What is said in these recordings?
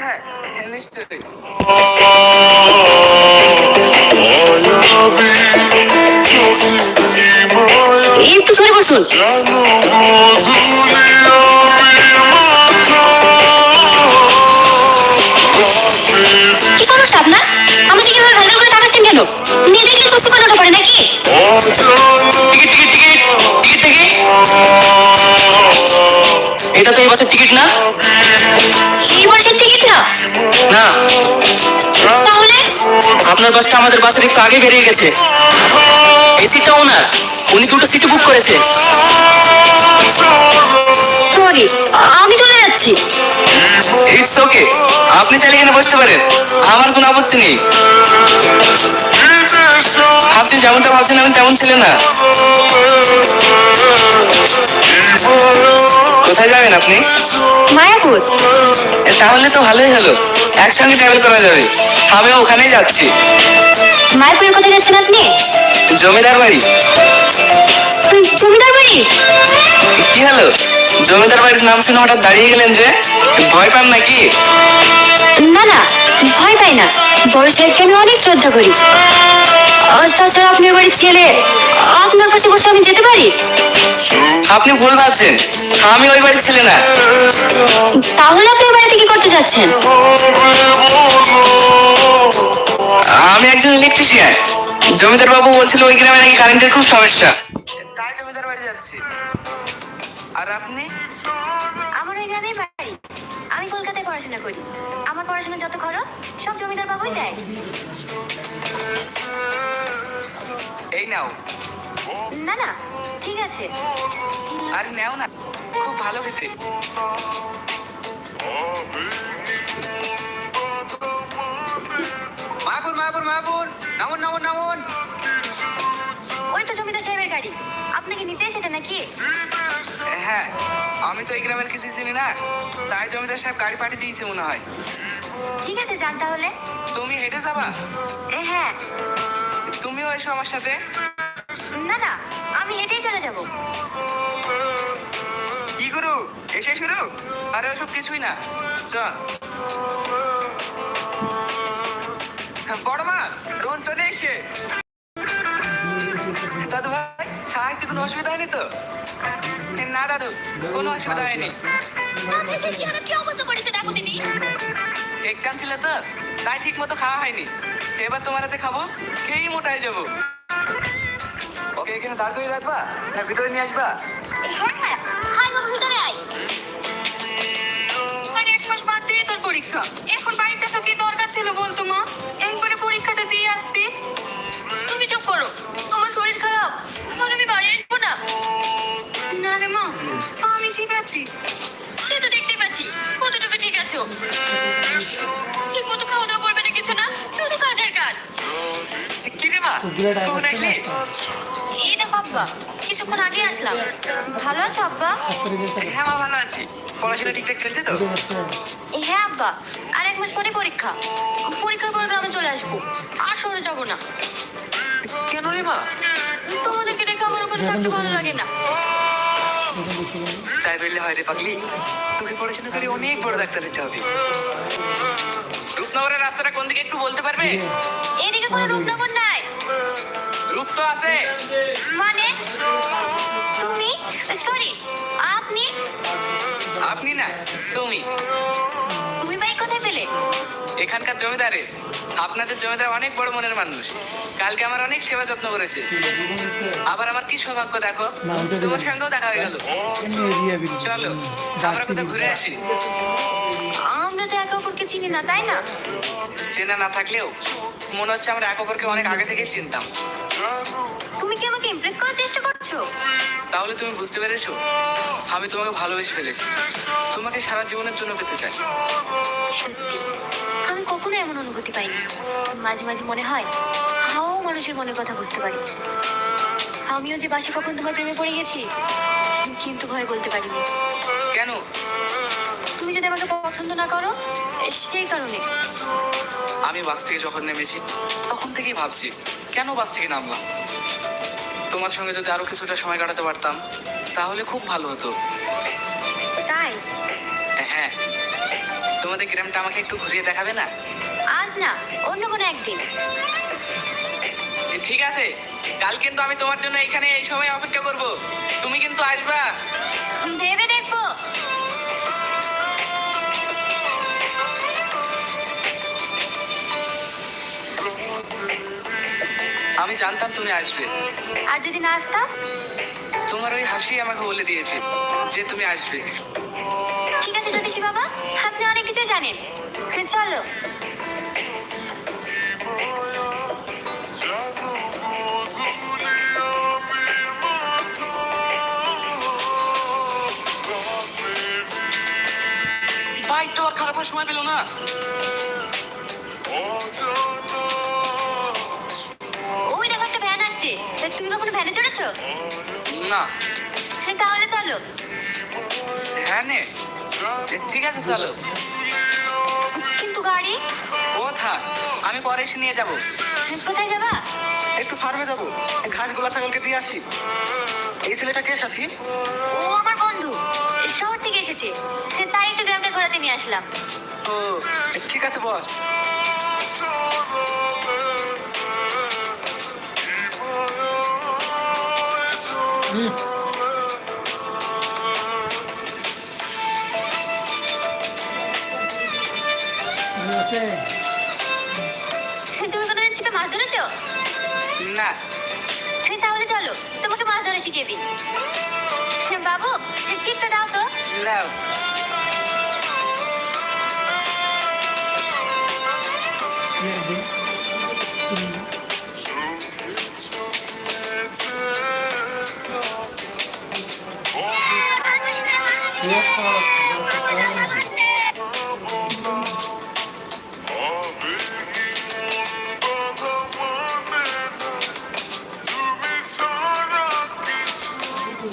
হ্যাঁ হ্যাঁ নিশ্চয়ই একটু সরে বসুন। কি সমস্যা আপনার? আমাকে কীভাবে ভেতর করে তাকাচ্ছেন কেন? নিজে কি কুস্তি বানাতে পারে নাকি? টিকিট টিকিট টিকিট টিকিট থেকে এটা তো এই বাসের টিকিট না? বয়সের টিকিট না। আপনার বাসটা আমাদের বাসের একটু আগে বেরিয়ে গেছে। এই সিটটা ওনার। উনি দুটো সিট বুক করেছে। সরি আমি চলে যাচ্ছি। ইটস ওকে আপনি চাইলে এখানে বসতে পারেন। আমার কোনো আপত্তি নেই। আপনি যেমনটা ভাবছেন আমি তেমন ছিলেন না। কোথায় যাবেন আপনি? মায়াপুর। তাহলে তো ভালোই হলো। একসঙ্গে ট্রাভেল করা যাবে। আমিও ওখানেই যাচ্ছি। মায়াপুরের কোথায় যাচ্ছেন আপনি? জমিদার বাড়ি। জমিদার বাড়ি? কি হলো? জমিদার বাড়ির নাম শুনে হঠাৎ দাঁড়িয়ে গেলেন যে? ভয় পান নাকি? না না ভয় পাই না। বড় সাহেবকে আমি অনেক শ্রদ্ধা করি। আর তাছাড়া আপনার বাড়ির ছেলে আপনার কাছে বসে আমি যেতে পারি? আপনি ভুল ভাবছেন। আমি ওই বাড়ির ছেলে না। তাহলে আপনি ওই বাড়িতে কি করতে যাচ্ছেন? আমি একজন ইলেকট্রিশিয়ান জমিদার বাবু বলছিল ওই গ্রামে নাকি কারেন্টের খুব সমস্যা। তাই জমিদার বাড়ি যাচ্ছি আর আপনি? গ্রামেই বাড়ি আমি কলকাতায় পড়াশোনা করি। আমার পড়াশোনার যত খরচ সব জমিদার বাবুই দেয়। এই নাও। না না ঠিক আছে। আর নেও না খুব ভালো খেতে। মায়াপুর মায়াপুর মায়াপুর নামুন নামুন নামুন। ওই তো জমিদার সাহেবের গাড়ি। আপনাকে নিতে এসেছে নাকি? হ্যাঁ। আমি তো এই গ্রামের কিছু চিনি না। তাই জমিদার সাহেব গাড়ি পাঠিয়ে দিয়েছে মনে হয়। ঠিক আছে যান তাহলে। তুমি হেঁটে যাবা? এ, হ্যাঁ। তুমিও এসো আমার সাথে। না না আমি হেঁটেই চলে যাব। কি করু? এসে শুরু? আরে ওসব কিছুই না। চল। বড় মা রোহন চলে এসছে। দাদু ভাই আসতে কোনো অসুবিধা হয়নি তো? না দাদু কোনো অসুবিধা হয়নি। আপনাকে চেহারা কি অবস্থা করেছে দেখো তিনি? এক্সাম ছিল তো তাই ঠিক মতো খাওয়া হয়নি। এবার তোমার হাতে খাব খেয়েই মোটাই যাব। ওকে এখানে দাঁড় করে রাখবা না ভিতরে নিয়ে আসবা? হ্যাঁ হ্যাঁ হাই ভিতরে আয়। আর এক মাস বাদ দিয়ে তোর পরীক্ষা। এখন বাড়িতে আসা কি দরকার ছিল বলতো মা? একবারে পরীক্ষাটা দিয়ে আসতি। তুমি চুপ করো। আছি সে তো দেখতেই পাচ্ছি। কতটুকু ঠিক আছো ঠিক মতো খাওয়া দাওয়া করবে না কিছু না শুধু কাজের কাজ। কি রে মা? কখন আসলি? এই দেখো আব্বা কিছুক্ষণ আগে আসলাম। ভালো আছো আব্বা? হ্যাঁ মা ভালো আছি। পড়াশোনা ঠিকঠাক চলছে তো? হ্যাঁ আব্বা আর এক মাস পরে পরীক্ষা। পরীক্ষার পর গ্রামে চলে আসব আর শহরে যাব না। কেন রে মা? তোমাদেরকে রেখে আমার ওখানে থাকতে ভালো লাগে না। তাই বললে হয় রে পাগলি তোকে পড়াশোনা করে অনেক বড় ডাক্তার দিতে হবে। রূপনগরের রাস্তাটা কোন দিকে একটু বলতে পারবে? এদিকে কোনো রূপনগর নাই। রূপ তো আছে। মানে? তুমি? সরি আপনি? আপনি না তুমি। তুমি বাইক কোথায় পেলে? এখানকার জমিদারে আপনাদের জমিদার অনেক বড় মনের মানুষ। কালকে আমার অনেক সেবা যত্ন করেছে। আবার আমার কি সৌভাগ্য দেখো? তোমার সঙ্গেও দেখা হয়ে গেল। চলো আমরা কোথাও ঘুরে আসি। আমরা তো একে অপরকে চিনি না তাই না? চেনা না থাকলেও মনে হচ্ছে আমরা এক অপরকে অনেক আগে থেকেই চিনতাম। তুমি কি আমাকে ইমপ্রেস করার চেষ্টা করছ? তাহলে তুমি বুঝতে পেরেছ আমি তোমাকে ভালোবেসে ফেলেছি। তোমাকে সারা জীবনের জন্য পেতে চাই। কখনো এমন অনুভূতি পাইনি। মাঝে মাঝে মনে হয় হাও মানুষের মনের কথা বুঝতে পারি। আমিও যে বাসে কখন তোমার প্রেমে পড়ে গেছি কিন্তু ভয় বলতে পারিনি। কেন? তুমি যদি আমাকে পছন্দ না করো সেই কারণে। আমি বাস থেকে যখন নেমেছি তখন থেকেই ভাবছি কেন বাস থেকে নামলাম? তোমার সঙ্গে যদি আরও কিছুটা সময় কাটাতে পারতাম তাহলে খুব ভালো হতো। তাই? হ্যাঁ। তোমাদের গ্রামটা আমাকে একটু ঘুরিয়ে দেখাবে না? আজ না অন্য কোনো একদিন। ঠিক আছে কাল কিন্তু আমি তোমার জন্য এখানে এই সময় অপেক্ষা করব। তুমি কিন্তু আসবা। ভেবে দেখব। আমি জানতাম তুমি আসবে। আর যদি না আসতাম? তোমার ওই হাসি আমাকে বলে দিয়েছে যে তুমি আসবে। ঠিক বাবা আপনি অনেক কিছু জানেন। চলো। ভাই তো আর খারাপ সময় পেল না। ওই দেখো একটা ভ্যান আসছে। তুমি কখনো ভ্যানে চড়েছো? না। তাহলে চলো। নে এ, ঠিক আছে চলো। কিন্তু গাড়ি? ও থাক। আমি পরে এসে নিয়ে যাব। কোথায় যাবা? একটু ফার্মে যাব। ঘাসগুলা ছাগলকে দিয়ে আসি। এই ছেলেটা কে সাথী? ও আমার বন্ধু। শহর থেকে এসেছে। তাই একটু গ্রামটা ঘোরাতে নিয়ে আসলাম। ও ঠিক আছে বস। হ্যাঁ, তুমি কোনোদিন ছিপে মাছ ধরেছো না হ্যাঁ, তাহলে চলো তোমাকে মাছ ধরা শিখিয়ে দিই হ্যাঁ, বাবু হ্যাঁ, ছিপটা দাও তো নাও কি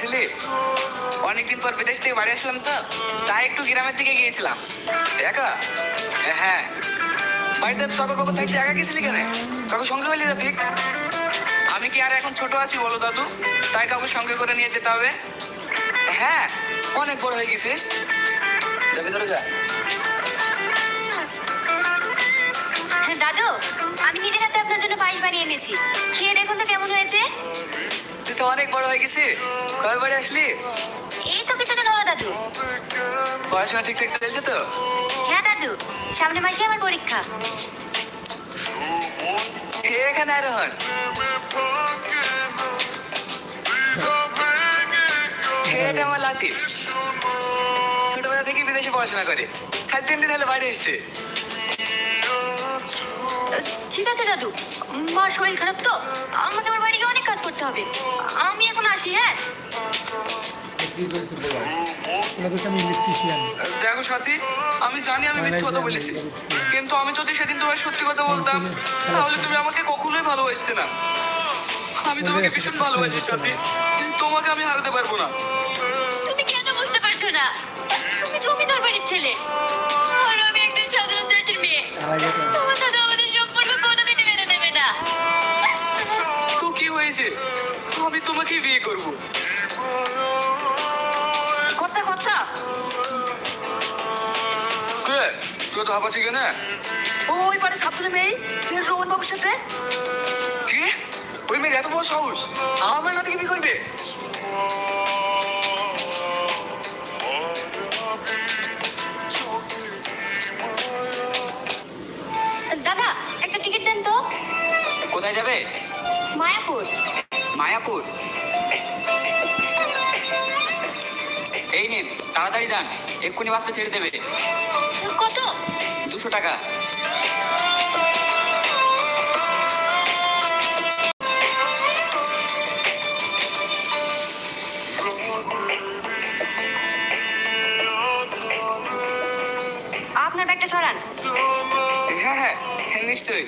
কোথায় গেছিলি অনেকদিন পর বিদেশ থেকে বাড়ি আসলাম তো তাই একটু গ্রামের দিকে গিয়েছিলাম। একা? হ্যাঁ। বাড়িতে সকল পক্ষ থাকতে একা গেছিলি কেন? কাকু সঙ্গে হইলি যাতি আমি কি আর এখন ছোট আছি বলো দাদু? তাই কাকু সঙ্গে করে নিয়ে যেতে হবে? হ্যাঁ অনেক বড় হয়ে গেছিস। যাবি ধরে যা। হ্যাঁ, দাদু আমি নিজের হাতে আপনার জন্য পায়েস বানিয়ে এনেছি। খেয়ে দেখুন তো কেমন হয়েছে। তো অনেক বড় হয়ে গেছিস কবে বাড়ি আসলি? এই তো কিছুদিন হলো দাদু। পড়াশোনা ঠিকঠাক চলছে তো? হ্যাঁ দাদু সামনে মাসে আমার পরীক্ষা। এখানে আর হন এটা আমার লাতি। ছোটবেলা থেকে বিদেশে পড়াশোনা করে। আর তিন দিন হলে বাড়ি এসছে। ঠিক আছে দাদু। মার শরীর খারাপ তো? আমাকে আমার বাড়ি গিয়ে অনেক কাজ করতে হবে। আমি এখন আসি হ্যাঁ? দেখো সাথী আমি জানি আমি মিথ্যে কথা বলেছি। কিন্তু আমি যদি সেদিন তোমার সত্যি কথা বলতাম তাহলে তুমি আমাকে কখনোই ভালোবাসতে না। আমি তোমাকে ভীষণ ভালোবাসি সাথী। কিন্তু তোমাকে আমি হারাতে পারব না। তুমি কেন বুঝতে পারছ না? তুমি জমিদার বাড়ির ছেলে। আর আমি একজন সাধারণ চাষির মেয়ে। হয়েছে আমি তোমাকে বিয়ে করব। কথা কথা। কে? তুই তো হাঁপাচ্ছি কেন? ওই পারে ছাত্র মেয়ে রোহন বাবুর সাথে। কি? ওই মেয়ের এত বড় সাহস? আমার না থেকে বিয়ে করবে? দাদা একটা টিকিট দেন তো। কোথায় যাবে? মায়াপুর। মায়াপুর। এই নিন তাড়াতাড়ি যান এক্ষুনি বাসটা ছেড়ে দেবে। কত? দুশো টাকা। আপনার ব্যাগটা সরান। হ্যাঁ হ্যাঁ হ্যাঁ নিশ্চয়ই।